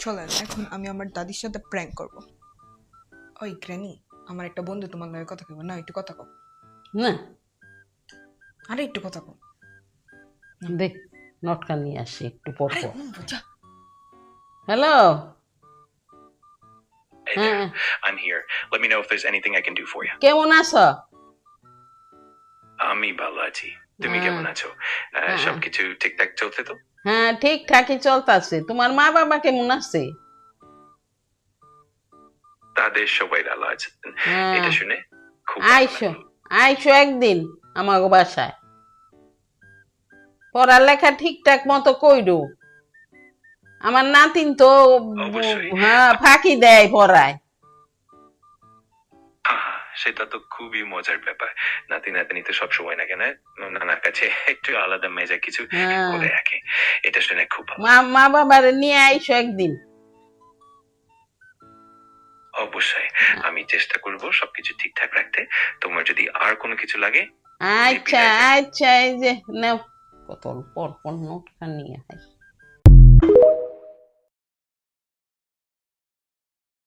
চলেন এখন আমি আমার দাদির সাথে প্র্যাঙ্ক করব। ওই গ্র্যানি আমার একটা বন্ধু তোমার লগে কথা কইব। না একটু কথা কও। না। আরে একটু কথা কও। দেখ নটকা নিয়ে আসি একটু পর। হ্যালো। হ্যাঁ there, I'm here. Let me know if there's anything I can do for you. কেমন আছো? আমি ভালো আছি। তুমি হ্যাঁ। কেমন আছো? আহ, হ্যাঁ। সবকিছু ঠিকঠাক চলছে তো? হ্যাঁ ঠিকঠাকই চলতেছে। তোমার মা বাবা কেমন আছে? তাদের সবাই ভালো আছে। হ্যাঁ। এটা শুনে খুব আইসো আইসো একদিন আমার বাসায়। পড়ালেখা ঠিকঠাক মতো কইরো। আমার নাতিন তো হ্যাঁ ফাঁকি দেয় পড়ায়। সেটা তো খুবই মজার ব্যাপার। নাতি নাতনি তো সব সময় না? কেন নানার কাছে একটু আলাদা মেজা কিছু হ্যাঁ। করে রাখে। এটা শুনে খুব ভালো মা বাবারে নিয়ে আইসো একদিন। অবশ্যই। আমি চেষ্টা করব সবকিছু ঠিকঠাক রাখতে। তোমার যদি আর কোনো কিছু লাগে আচ্ছা আচ্ছা এই যে নাও। কত পর পর নোটটা নিয়ে আয়